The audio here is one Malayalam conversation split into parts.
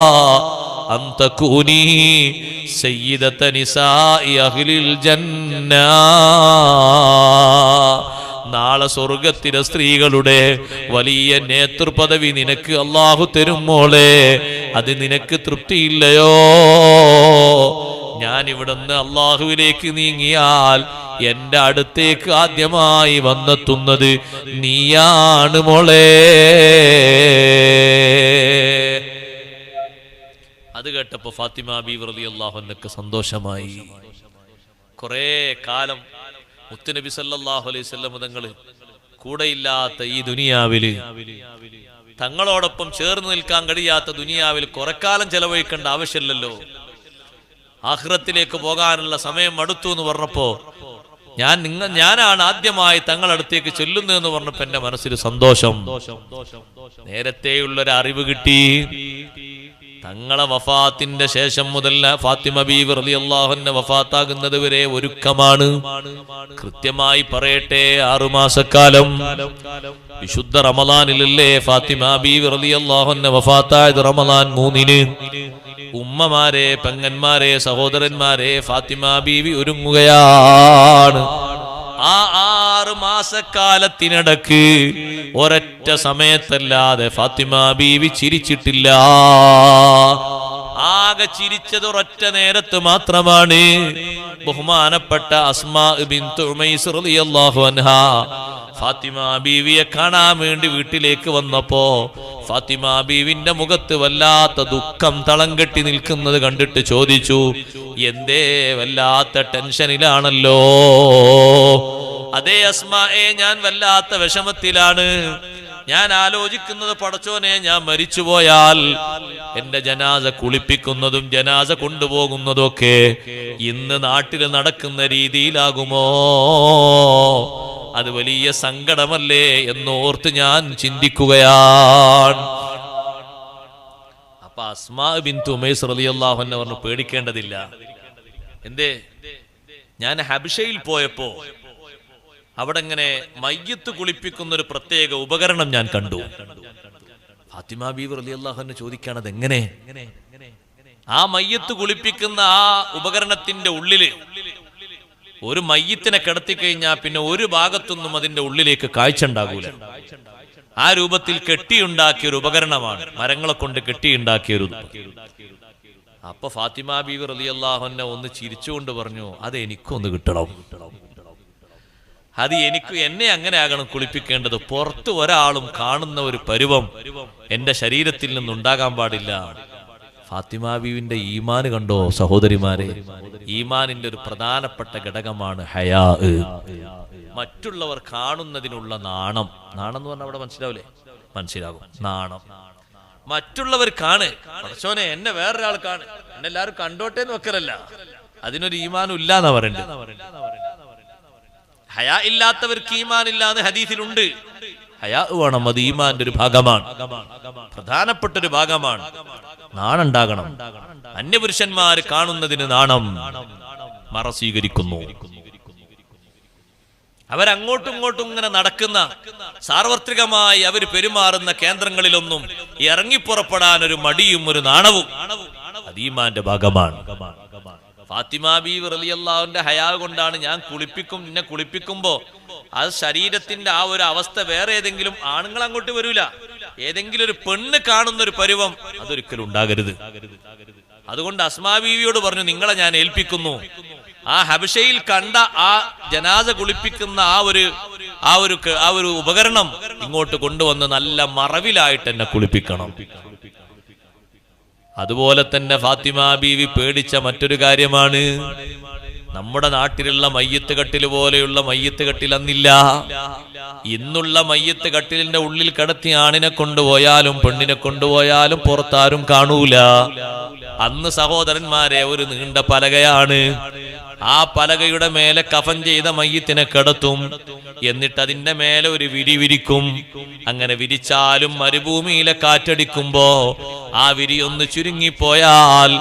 أن تكوني سيدة نساء أهل الجنة നാളെ സ്വർഗത്തിലെ സ്ത്രീകളുടെ വലിയ നേതൃപദവി നിനക്ക് അള്ളാഹു തരും മോളെ അത് നിനക്ക് തൃപ്തിയില്ലയോ ഞാൻ ഇവിടുന്ന് അള്ളാഹുവിലേക്ക് നീങ്ങിയാൽ എന്റെ അടുത്തേക്ക് ആദ്യമായി വന്നെത്തുന്നത് നീയാണ് മോളെ കേട്ടപ്പോ ഫാത്തിമ ബീവി റളിയല്ലാഹു അൻഹക്ക് സന്തോഷമായി. കുറേ കാലം മുത്തുനബി സല്ലാഹു അലൈഹി സ്വല്ലം തങ്ങൾ കൂടെയില്ലാത്ത ഈ ദുനിയാവിൽ തങ്ങളോടൊപ്പം ചേർന്ന് നിൽക്കാൻ കഴിയാത്ത ദുനിയാവിൽ കുറക്കാലം ചെലവഴിക്കേണ്ട ആവശ്യമില്ലല്ലോ. ആഹ്റത്തിലേക്ക് പോകാനുള്ള സമയം അടുത്തു എന്ന് പറഞ്ഞപ്പോ ഞാൻ നിങ്ങൾ ഞാനാണ് ആദ്യമായി തങ്ങളടുത്തേക്ക് ചെല്ലുന്നതെന്ന് പറഞ്ഞപ്പോ എന്റെ മനസ്സിൽ സന്തോഷം. നേരത്തെയുള്ള ഒരു അറിവ് കിട്ടി. തങ്ങളെ വഫാത്തിന്റെ ശേഷം മുതൽ ഫാത്തിമ ബീവി അള്ളാഹുന്റെ വഫാത്താകുന്നത് വരെ ഒരുക്കമാണ്. കൃത്യമായി പറയട്ടെ ആറുമാസക്കാലം. വിശുദ്ധ റമലാനിലല്ലേ ഫാത്തിമ ബീവി അള്ളാഹുന്റെ വഫാത്തായത് റമലാൻ മൂന്നിന്. ഉമ്മമാരെ പെങ്ങന്മാരെ സഹോദരന്മാരെ ഫാത്തിമ ബീവി ഒരുങ്ങുകയാണ്. ആ ആറ് മാസക്കാലത്തിനിടക്ക് ഒരൊറ്റ സമയത്തല്ലാതെ ഫാത്തിമ ബീവി ചിരിച്ചിട്ടില്ല. ആകെ ചിരിച്ചത് ഒരൊറ്റ നേരത്ത് മാത്രമാണ്. ബഹുമാനപ്പെട്ട അസ്മാ ഫാത്തിമ ബീവിയെ കാണാൻ വേണ്ടി വീട്ടിലേക്ക് വന്നപ്പോ ഫാത്തിമ ബീവിന്റെ മുഖത്ത് വല്ലാത്ത ദുഃഖം തളം കെട്ടി നിൽക്കുന്നത് കണ്ടിട്ട് ചോദിച്ചു എന്തേ വല്ലാത്ത ടെൻഷനിലാണല്ലോ? അതേ അസ്മായെ ഞാൻ വല്ലാത്ത വിഷമത്തിലാണ്. ഞാൻ ആലോചിക്കുന്നത് പടച്ചോനെ ഞാൻ മരിച്ചുപോയാൽ എന്റെ ജനാസ കുളിപ്പിക്കുന്നതും ജനാസ കൊണ്ടുപോകുന്നതും ഒക്കെ ഇന്ന് നാട്ടിൽ നടക്കുന്ന രീതിയിലാകുമോ? അത് വലിയ സങ്കടമല്ലേ എന്നോർത്ത് ഞാൻ ചിന്തിക്കുകയാണ്. അപ്പൊ അസ്മാ ബിൻ തുമേസ് റളിയല്ലാഹു അൻഹ പറഞ്ഞു പേടിക്കേണ്ടതില്ല. എന്തേ? ഞാൻ ഹബിഷയിൽ പോയപ്പോ അവിടെ ഇങ്ങനെ മയ്യത്ത് കുളിപ്പിക്കുന്ന ഒരു പ്രത്യേക ഉപകരണം ഞാൻ കണ്ടു. ഫാത്തിമ ബീവി റളിയല്ലാഹു അൻഹ ചോദിക്കാണത് എങ്ങനെ ആ മയ്യത്ത് കുളിപ്പിക്കുന്ന ആ ഉപകരണത്തിന്റെ ഉള്ളിൽ ഒരു മയ്യത്തിനെ കിടത്തി കഴിഞ്ഞാൽ പിന്നെ ഒരു ഭാഗത്തൊന്നും അതിന്റെ ഉള്ളിലേക്ക് കാഴ്ച ഉണ്ടാകൂല. ആ രൂപത്തിൽ കെട്ടിയുണ്ടാക്കിയ ഒരു ഉപകരണമാണ് മരങ്ങളെ കൊണ്ട് കെട്ടിയുണ്ടാക്കിയ ഒരു അപ്പൊ ഫാത്തിമ ബീവർ അലി അള്ളാഹുനെ ഒന്ന് ചിരിച്ചുകൊണ്ട് പറഞ്ഞു അത് എനിക്കൊന്ന് കിട്ടണം കിട്ടണം. അത് എനിക്ക് എന്നെ അങ്ങനെ ആകണം കുളിപ്പിക്കേണ്ടത്. പുറത്ത് ഒരാളും കാണുന്ന ഒരു പരുവം എന്റെ ശരീരത്തിൽ നിന്നുണ്ടാകാൻ പാടില്ല. ഫാത്തിമ ഈമാന് കണ്ടോ സഹോദരിമാരെ? ഈമാനിന്റെ ഒരു പ്രധാനപ്പെട്ട ഘടകമാണ് ഹയാ. മറ്റുള്ളവർ കാണുന്നതിനുള്ള നാണം. നാണം എന്ന് പറഞ്ഞാൽ അവിടെ മനസ്സിലാവില്ലേ? മനസ്സിലാകും. നാണം. മറ്റുള്ളവർ കാണ്. പടച്ചോനെ എന്നെ വേറൊരാൾ കാണ്. എന്നെ എല്ലാവരും കണ്ടോട്ടെ എന്ന് അതിനൊരു ഈമാനും ഇല്ല എന്നാ പറയണ്ടത്. ഹയാ ഇല്ലാത്തവർക്ക് ഈമാൻ ഇല്ലാന്ന് ഹദീസിലുണ്ട്. ഹയാ വേണം അത് ഈമാന്റെ ഒരു ഭാഗമാണ്. പ്രധാനപ്പെട്ട ഒരു ഭാഗമാണ്. നാണുണ്ടാകണം. അന്യപുരുഷന്മാർ കാണുന്നതിന് നാണം മറ സ്വീകരിക്കുന്നു. അവരങ്ങോട്ടും ഇങ്ങോട്ടും ഇങ്ങനെ നടക്കുന്ന സാർവത്രികമായി അവർ പെരുമാറുന്ന കേന്ദ്രങ്ങളിലൊന്നും ഇറങ്ങിപ്പുറപ്പെടാൻ ഒരു മടിയും ഒരു നാണവും അതീമാന്റെ ഭാഗമാണ്. ഫാത്തിമ ബീവി റലിയല്ലാവിന്റെ ഹയാ കൊണ്ടാണ് ഞാൻ കുളിപ്പിക്കും നിന്നെ കുളിപ്പിക്കുമ്പോ. അത് ശരീരത്തിന്റെ ആ ഒരു അവസ്ഥ വേറെ ഏതെങ്കിലും ആണുങ്ങൾ അങ്ങോട്ട് വരൂല. ഏതെങ്കിലും ഒരു പെണ്ണ് കാണുന്ന ഒരു പരുവം അതൊരിക്കലും ഉണ്ടാകരുത്. അതുകൊണ്ട് അസ്മാ ബീവിയോട് പറഞ്ഞു നിങ്ങളെ ഞാൻ ഏൽപ്പിക്കുന്നു. ആ ഹബിഷയിൽ കണ്ട ആ ജനാസ കുളിപ്പിക്കുന്ന ആ ഒരു ആ ഒരു ആ ഒരു ഉപകരണം ഇങ്ങോട്ട് കൊണ്ടുവന്ന് നല്ല മറവിലായിട്ട് എന്നെ കുളിപ്പിക്കണം. അതുപോലെ തന്നെ ഫാത്തിമ ബീവി പേടിച്ച മറ്റൊരു കാര്യമാണ്. നമ്മുടെ നാട്ടിലുള്ള മയ്യത്ത് കട്ടിൽ പോലെയുള്ള മയ്യത്ത് കട്ടിൽ അന്നില്ല. ഇന്നുള്ള മയ്യത്ത് കട്ടിലിന്റെ ഉള്ളിൽ കിടത്തി ആണിനെ കൊണ്ടുപോയാലും പെണ്ണിനെ കൊണ്ടുപോയാലും പുറത്താരും കാണൂല. അന്ന് സഹോദരന്മാരെ ഒരു നീണ്ട പലകയാണ്. ആ പലകയുടെ മേലെ കഫൻ ചെയ്ത മയ്യത്തിനെ കിടത്തും. എന്നിട്ട് അതിന്റെ മേലെ ഒരു വിരി വിരിക്കും. അങ്ങനെ വിരിച്ചാലും മരുഭൂമിയിലെ കാറ്റടിക്കുമ്പോ ആ വിരി ഒന്ന് ചുരുങ്ങിപ്പോയാൽ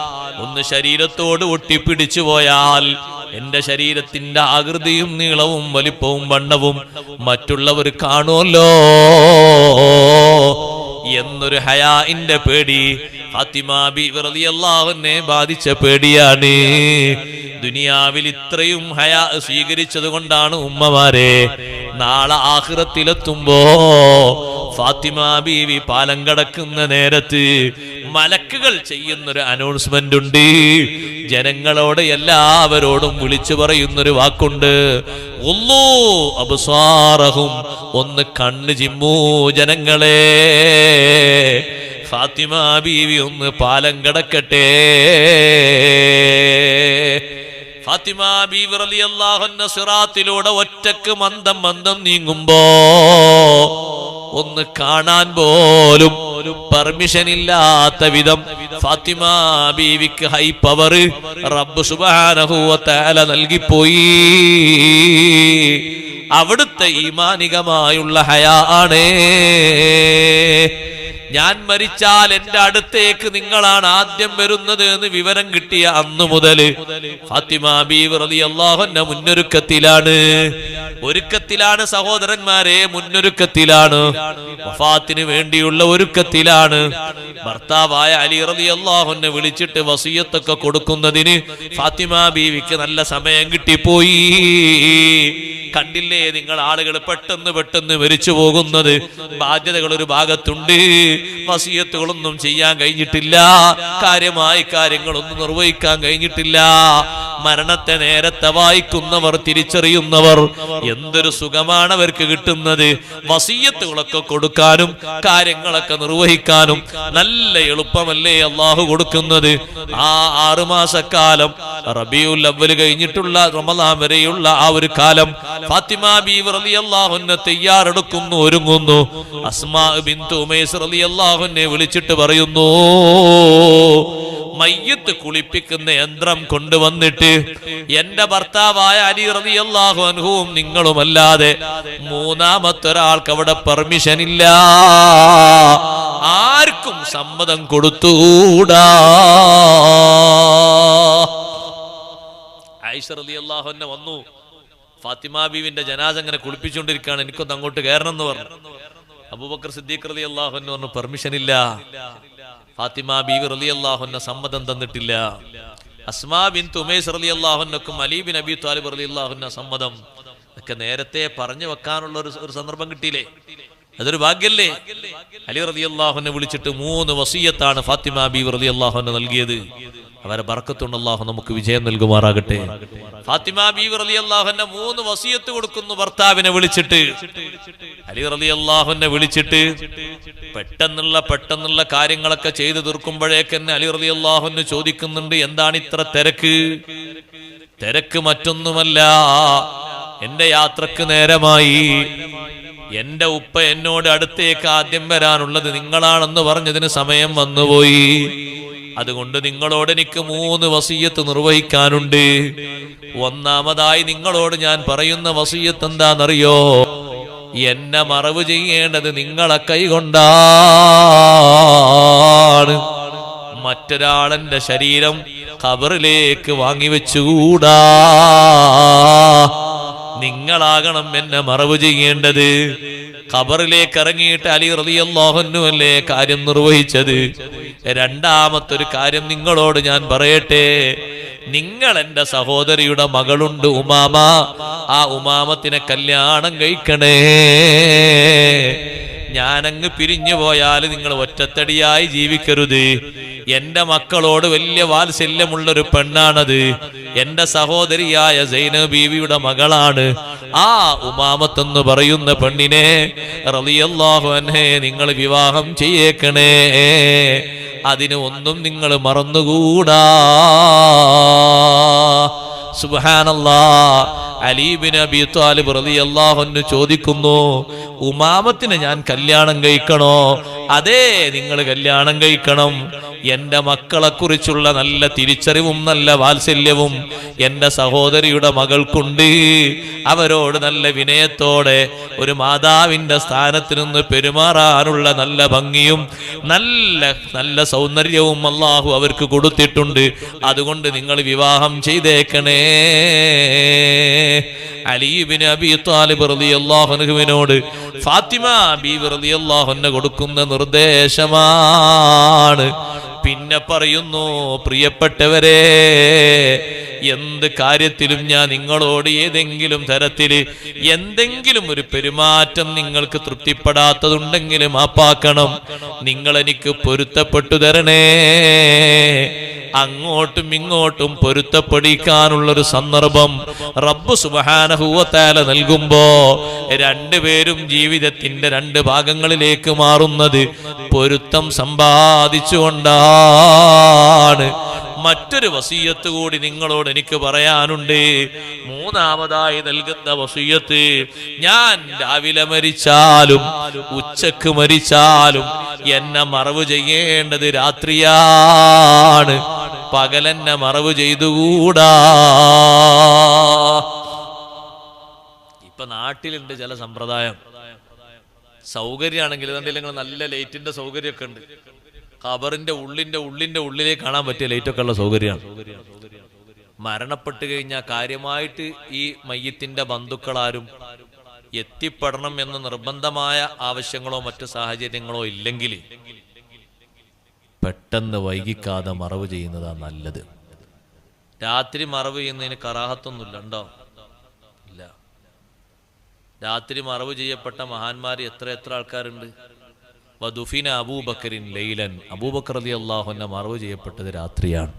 ഒന്ന് ശരീരത്തോട് ഒട്ടിപ്പിടിച്ചു പോയാൽ എന്റെ ശരീരത്തിന്റെ ആകൃതിയും നീളവും വലിപ്പവും വണ്ണവും മറ്റുള്ളവർ കാണുമല്ലോ. എന്നൊരു ഹയാ ഇന്റെ പേടി. റളിയല്ലാഹുവിനെ ബാധിച്ച പേടിയാണ്. ദുനിയാവിൽ ഇത്രയും ഹയാ സ്വീകരിച്ചത് കൊണ്ടാണ് ഉമ്മമാരെ. നാളെ ആഹ്റത്തിലെത്തുമ്പോ ഫാത്തിമ ബീവി പാലം കടക്കുന്ന നേരത്ത് മലക്കുകൾ ചെയ്യുന്നൊരു അനൗൺസ്മെന്റ് ഉണ്ട്. ജനങ്ങളോട് എല്ലാവരോടും വിളിച്ചു പറയുന്നൊരു വാക്കുണ്ട്. ഉള്ളൂ അബ്സാറഹും ഒന്ന് കണ്ണ് ചിമ്മൂ ജനങ്ങളെ. ഫാത്തിമ ബീവി ഒന്ന് പാലം കടക്കട്ടെ. ഫാത്തിമ ബീവി അള്ളാഹുന്ന സിറാത്തിലൂടെ ഒറ്റയ്ക്ക് മന്ദം മന്ദം നീങ്ങുമ്പോ ഒന്ന് കാണാൻ പോലും പെർമിഷൻ ഇല്ലാത്ത വിധം ഫാത്തിമ ബീവിക്ക് ഹൈ പവർ റബ്ബ് തആല നൽകിപ്പോയി. അവിടുത്തെ ഈമാനികമായുള്ള ഹയാ ആണ്. ഞാൻ മരിച്ചാൽ എന്റെ അടുത്തേക്ക് നിങ്ങളാണ് ആദ്യം വരുന്നത് എന്ന് വിവരം കിട്ടിയ അന്നു മുതൽ ഫാത്തിമ ബീവ് റളിയല്ലാഹു അൻഹ മുന്നൊരുക്കത്തിലാണ്. ഒരുക്കത്തിലാണ് സഹോദരന്മാരെ മുന്നൊരുക്കത്തിലാണ്. വഫാത്തിന് വേണ്ടിയുള്ള ഒരുക്കത്തിലാണ്. ഭർത്താവായ അലി റബി അള്ളാഹുനെ വിളിച്ചിട്ട് വസീയത്തൊക്കെ കൊടുക്കുന്നതിന് ഫാത്തിമ ബീവിക്ക് നല്ല സമയം കിട്ടിപ്പോയി. കണ്ടില്ലേ നിങ്ങൾ ആളുകൾ പെട്ടെന്ന് പെട്ടെന്ന് മരിച്ചു പോകുന്നത്? ബാധ്യതകൾ ഒരു ഭാഗത്തുണ്ട്. വസീയത്തുകളൊന്നും ചെയ്യാൻ കഴിഞ്ഞിട്ടില്ല. കാര്യമായി കാര്യങ്ങളൊന്നും നിർവഹിക്കാൻ കഴിഞ്ഞിട്ടില്ല. മരണത്തെ നേരത്തെ വായിക്കുന്നവർ തിരിച്ചറിയുന്നവർ എന്തൊരു സുഖമാണ് അവർക്ക് കിട്ടുന്നത്. വസീയത്തുകളൊക്കെ കൊടുക്കാനും കാര്യങ്ങളൊക്കെ നിർവഹിക്കാനും നല്ല എളുപ്പമല്ലേ അള്ളാഹു കൊടുക്കുന്നത്. ആ ആറുമാസക്കാലം റബിയുൽ അവൽ കഴിഞ്ഞിട്ടുള്ള റമദാൻ വരെയുള്ള ആ ഒരു കാലം ഫാത്തിമ ബീവി തയ്യാറെടുക്കുന്നു ഒരുങ്ങുന്നു. അസ്മാ ബിന്ദു ഉമേസ് റലി അള്ളാഹുനെ വിളിച്ചിട്ട് പറയുന്നു മയ്യത്ത് കുളിപ്പിക്കുന്ന യന്ത്രം കൊണ്ടുവന്നിട്ട് എന്റെ ഭർത്താവായ അലി റളിയല്ലാഹു അൻഹുവും നിങ്ങളുമല്ലാതെ മൂന്നാമത്തൊരാൾക്ക് അവിടെ പെർമിഷൻ ഇല്ല. ആർക്കും സമ്മതം കൊടുത്തൂടാ. ആയിഷ വന്നു. ഫാത്തിമ ബീവിന്റെ ജനാസ അങ്ങനെ കുളിപ്പിച്ചുകൊണ്ടിരിക്കുകയാണ്. എനിക്കൊന്ന് അങ്ങോട്ട് കയറണം എന്ന് പറഞ്ഞു. അബൂബക്കർ സിദ്ദീഖ് റലി അള്ളാഹുന്ന് പറഞ്ഞു പെർമിഷൻ ഇല്ല. ഫാത്തിമ ബീവി റലി അള്ളാഹുന്ന സമ്മതം തന്നിട്ടില്ല. അസ്മാ ബിൻ തുമേസ് റലി അലി ബിൻ അബി താലിബ് റലി അള്ളാഹുന്ന സമ്മതം. ഒക്കെ നേരത്തെ പറഞ്ഞു വെക്കാനുള്ള ഒരു സന്ദർഭം കിട്ടിയില്ലേ? അതൊരു ഭാഗ്യല്ലേ? അലി റലി അള്ളാഹുനെ വിളിച്ചിട്ട് മൂന്ന് വസീയത്താണ് ഫാത്തിമ ബീവി റലി അള്ളാഹുനെ നൽകിയത്. അവരെ ബർക്കത്തുണ്ട് അള്ളാഹു നമുക്ക് വിജയം നൽകുമാറാകട്ടെ. ഫാത്തിമ ബീവി റലി അള്ളാഹുന്റെ മൂന്ന് വസീയത്ത് കൊടുക്കുന്നു ഭർത്താവിനെ വിളിച്ചിട്ട്. അലി റലി അള്ളാഹുനെ വിളിച്ചിട്ട് പെട്ടെന്നുള്ള പെട്ടെന്നുള്ള കാര്യങ്ങളൊക്കെ ചെയ്തു തീർക്കുമ്പോഴേക്ക് എന്നെ അലി റലി അള്ളാഹുന് ചോദിക്കുന്നുണ്ട് എന്താണ് ഇത്ര തിരക്ക്? തിരക്ക് മറ്റൊന്നുമല്ല. എന്റെ യാത്രയ്ക്ക് നേരമായി. എന്റെ ഉപ്പ എന്നോട് അടുത്തേക്ക് ആദ്യം വരാനുള്ളത് നിങ്ങളാണെന്ന് പറഞ്ഞതിന് സമയം വന്നുപോയി. അതുകൊണ്ട് നിങ്ങളോട് എനിക്ക് മൂന്ന് വസീയത്ത് നിർവഹിക്കാനുണ്ട്. ഒന്നാമതായി നിങ്ങളോട് ഞാൻ പറയുന്ന വസീയത്ത് എന്താണെന്നറിയോ? എന്നെ മറവ് ചെയ്യേണ്ടത് നിങ്ങളെ കൈകൊണ്ടാണ് മറ്റൊരാളെന്റെ ശരീരം ഖബറിലേക്ക് വാങ്ങിവെച്ചുകൂടാ നിങ്ങളാകണം എന്നെ മറവ് ചെയ്യേണ്ടത്. ഖബറിലേക്ക് ഇറങ്ങിയിട്ട് അലി റളിയല്ലാഹുന്നു അല്ലേ കാര്യം നിർവഹിച്ചത്? രണ്ടാമത്തൊരു കാര്യം നിങ്ങളോട് ഞാൻ പറയട്ടെ. നിങ്ങൾ എന്റെ സഹോദരിയുടെ മകളുണ്ട് ഉമാമ. ആ ഉമാമത്തിനെ കല്യാണം കഴിക്കണേ. ഞാനങ്ങ് പിരിഞ്ഞു പോയാൽ നിങ്ങൾ ഒറ്റത്തടിയായി ജീവിക്കരുത്. എന്റെ മക്കളോട് വലിയ വാത്സല്യമുള്ള ഒരു പെണ്ണാണത്. എന്റെ സഹോദരിയായ സൈന ബീവിയുടെ മകളാണ്. ആ ഉമാമത്ത് എന്ന് പറയുന്ന പെണ്ണിനെ റളിയല്ലാഹു അൻഹെ നിങ്ങൾ വിവാഹം ചെയ്യേക്കണേ. അതിന് ഒന്നും നിങ്ങൾ മറന്നുകൂടാ. സുബ്ഹാനല്ലാ. അലീബിൻ അബി താലിബ് റളിയല്ലാഹു അൻഹു ചോദിക്കുന്നു ഉമാമത്തിന് ഞാൻ കല്യാണം കഴിക്കണോ? അതെ നിങ്ങൾ കല്യാണം കഴിക്കണം. എന്റെ മക്കളെ കുറിച്ചുള്ള നല്ല തിരിച്ചറിവും നല്ല വാത്സല്യവും എന്റെ സഹോദരിയുടെ മകൾക്കുണ്ട്. അവരോട് നല്ല വിനയത്തോടെ ഒരു മാതാവിന്റെ സ്ഥാനത്ത് നിന്ന് പെരുമാറാനുള്ള നല്ല ഭംഗിയും നല്ല നല്ല സൗന്ദര്യവും അള്ളാഹു അവർക്ക് കൊടുത്തിട്ടുണ്ട്. അതുകൊണ്ട് നിങ്ങൾ വിവാഹം ചെയ്തേക്കണേ. അലീബിന് അബി താലിബ് റളിയല്ലാഹുവിനോട് ഫാത്തിമ ബീവി റളിയല്ലാഹുവിന് കൊടുക്കുന്ന നിർദ്ദേശമാണ്. പിന്നെ പറയുന്നു പ്രിയപ്പെട്ടവരെ എന്ത് കാര്യത്തിലും ഞാൻ നിങ്ങളോട് ഏതെങ്കിലും തരത്തിൽ എന്തെങ്കിലും ഒരു പെരുമാറ്റം നിങ്ങൾക്ക് തൃപ്തിപ്പെടാത്തതുണ്ടെങ്കിൽ മാപ്പാക്കണം. നിങ്ങൾ എനിക്ക് പൊരുത്തപ്പെട്ടു തരണേ. അങ്ങോട്ടും ഇങ്ങോട്ടും പൊരുത്തപ്പെടിക്കാനുള്ളൊരു സന്ദർഭം റബ്ബ് സുബഹാനഹൂവത്താല നൽകുമ്പോ രണ്ടുപേരും ജീവിതത്തിന്റെ രണ്ട് ഭാഗങ്ങളിലേക്ക് മാറുന്നത് പൊരുത്തം സമ്പാദിച്ചുകൊണ്ടാണ്. മറ്റൊരു വസീയത്ത് കൂടി നിങ്ങളോട് എനിക്ക് പറയാനുണ്ട്. മൂന്നാമതായി നൽകുന്ന വസീയത്ത് ഞാൻ രാവിലെ മരിച്ചാലും ഉച്ചയ്ക്ക് മരിച്ചാലും എന്നെ മറവ് ചെയ്യേണ്ടത് രാത്രിയാണ്. പകലെന്നെ മറവ് ചെയ്തുകൂടാ. ഇപ്പൊ നാട്ടിലുണ്ട് ചില സമ്പ്രദായം. സൗകര്യമാണെങ്കിൽ നല്ല ലൈറ്റിന്റെ സൗകര്യമൊക്കെ ഉണ്ട്. ഖബറിന്റെ ഉള്ളിന്റെ ഉള്ളിന്റെ ഉള്ളിലേക്ക് കാണാൻ പറ്റിയ ലൈറ്റൊക്കെ ഉള്ള സൗകര്യമാണ്. മരണപ്പെട്ടു കഴിഞ്ഞാൽ കാര്യമായിട്ട് ഈ മയ്യത്തിന്റെ ബന്ധുക്കളാരും എത്തിപ്പെടണം എന്ന് നിർബന്ധമായ ആവശ്യങ്ങളോ മറ്റു സാഹചര്യങ്ങളോ ഇല്ലെങ്കിൽ പെട്ടെന്ന് വൈകിക്കാതെ മറവ് ചെയ്യുന്നതാ നല്ലത്. രാത്രി മറവ് ചെയ്യുന്നതിന് കറാഹത്തൊന്നുമില്ല ഉണ്ടോ? ഇല്ല. രാത്രി മറവ് ചെയ്യപ്പെട്ട മഹാന്മാർ എത്ര എത്ര ആൾക്കാരുണ്ട്? അബൂബക്കറിൻ ലൈലൻ. അബൂബക്കർ അലി അള്ളാഹുന്നെ മറവ് ചെയ്യപ്പെട്ടത് രാത്രിയാണ്.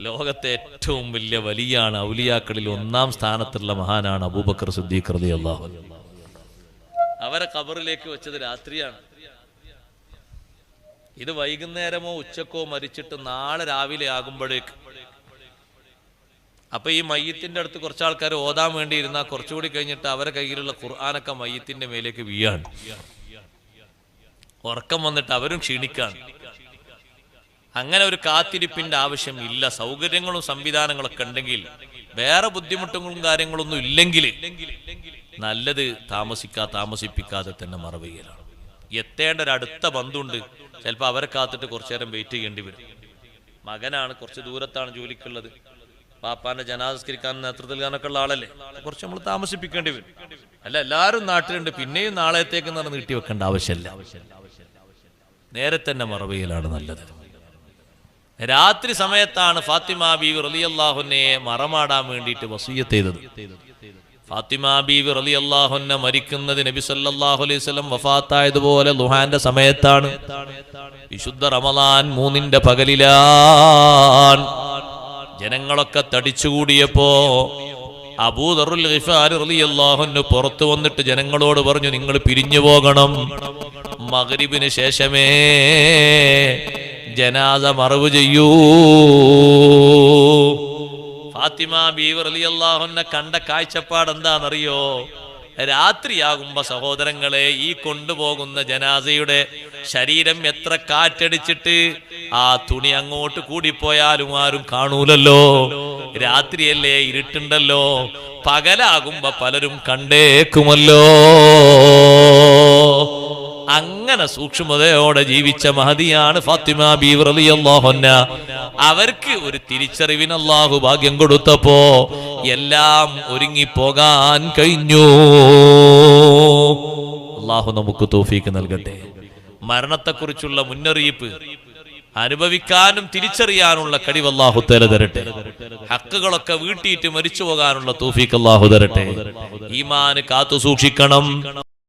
ലോകത്തെ ഏറ്റവും വലിയ വലിയാണ് ഔലിയാക്കളിൽ ഒന്നാം സ്ഥാനത്തുള്ള മഹാനാണ് അബൂബക്കർ സുദ്ദീഖ് റതി അള്ളാഹു അവരെ കബറിലേക്ക് വെച്ചത് രാത്രിയാണ്. ഇത് വൈകുന്നേരമോ ഉച്ചക്കോ മരിച്ചിട്ട് നാളെ രാവിലെ ആകുമ്പോഴേക്ക്. അപ്പൊ ഈ മയ്യത്തിന്റെ അടുത്ത് കുറച്ച് ആൾക്കാർ ഓതാൻ വേണ്ടി ഇരുന്നാൽ കുറച്ചുകൂടി കഴിഞ്ഞിട്ട് അവരെ കയ്യിലുള്ള ഖുർആാനൊക്കെ മയ്യത്തിന്റെ മേലേക്ക് വീയാണ് ഉറക്കം വന്നിട്ട് അവരും ക്ഷീണിക്കാണ്. അങ്ങനെ ഒരു കാത്തിരിപ്പിന്റെ ആവശ്യം ഇല്ല സൗകര്യങ്ങളും സംവിധാനങ്ങളൊക്കെ ഉണ്ടെങ്കിൽ വേറെ ബുദ്ധിമുട്ടുകളും കാര്യങ്ങളൊന്നും ഇല്ലെങ്കിൽ നല്ലത് താമസിക്കാ താമസിപ്പിക്കാതെ തന്നെ മറവുകയാണ് എത്തേണ്ട ഒരു അടുത്ത ബന്ധുണ്ട് ചിലപ്പോൾ അവരെ കാത്തിട്ട് കുറച്ചു നേരം വെയിറ്റ് ചെയ്യേണ്ടി വരും. മകനാണ് കുറച്ച് ദൂരത്താണ് ജോലിക്കുള്ളത്. പാപ്പാന്റെ ജനാസ്കരിക്കാൻ നേതൃത്വം നൽകാനൊക്കെ ഉള്ള ആളല്ലേ കുറച്ച് നമ്മൾ താമസിപ്പിക്കേണ്ടി വരും. അല്ല എല്ലാവരും നാട്ടിലുണ്ട്. പിന്നെയും നാളത്തേക്ക് എന്ന് പറഞ്ഞ് നീട്ടി വെക്കേണ്ട ആവശ്യമില്ല. നേരെ തന്നെ മറവയിലാണ് നല്ലത്. രാത്രി സമയത്താണ് ഫാത്തിമ ബീവി റലിയല്ലാഹുനെ മറമാടാൻ വേണ്ടിയിട്ട് വസീയത്ത് ചെയ്തത്. ഫാത്തിമ ബീവി റലിയല്ലാഹുന്നെ മരിക്കുന്നത് നബി സല്ലല്ലാഹു അലൈഹി വസല്ലം വഫാത്തായതുപോലെ ലുഹാന്റെ സമയത്താണ്. വിശുദ്ധ റമലാൻ മൂന്നിന്റെ പകലിലാണ്. ജനങ്ങളൊക്കെ തടിച്ചുകൂടിയപ്പോ അബൂദറുൽ പുറത്തു വന്നിട്ട് ജനങ്ങളോട് പറഞ്ഞു നിങ്ങൾ പിരിഞ്ഞു പോകണം. മകരിബിന് ശേഷമേ ജനാദ മറവ് ചെയ്യൂ. ഫാത്തിമ ബീവർ അലി അള്ളാഹുനെ കണ്ട കാഴ്ചപ്പാട് എന്താണെന്നറിയോ? രാത്രിയാകുമ്പോ സഹോദരങ്ങളെ ഈ കൊണ്ടുപോകുന്ന ജനാസയുടെ ശരീരം എത്ര കാറ്റടിച്ചിട്ട് ആ തുണി അങ്ങോട്ട് കൂടിപ്പോയാലും ആരും കാണൂലല്ലോ. രാത്രിയല്ലേ ഇരുട്ടുണ്ടല്ലോ. പകലാകുമ്പോ പലരും കണ്ടേക്കുമല്ലോ. അങ്ങനെ സൂക്ഷ്മതയോടെ ജീവിച്ച മഹതിയാണ് ഫാത്തിമ ബീവർ അവർക്ക് ഒരു തിരിച്ചറിവിന് അള്ളാഹു ഭാഗ്യം കൊടുത്തപ്പോ എല്ലാം ഒരുങ്ങിപ്പോകാൻ കഴിഞ്ഞു. അള്ളാഹു നമുക്ക് തോഫീക്ക് നൽകട്ടെ. മരണത്തെക്കുറിച്ചുള്ള മുന്നറിയിപ്പ് അനുഭവിക്കാനും തിരിച്ചറിയാനുള്ള കഴിവ് അല്ലാഹു തല തരട്ടെ. ഹക്കുകളൊക്കെ വീട്ടിയിട്ട് മരിച്ചു പോകാനുള്ള തോഫീക്ക് അല്ലാഹു തരട്ടെ. ഈമാന് കാത്തു സൂക്ഷിക്കണം.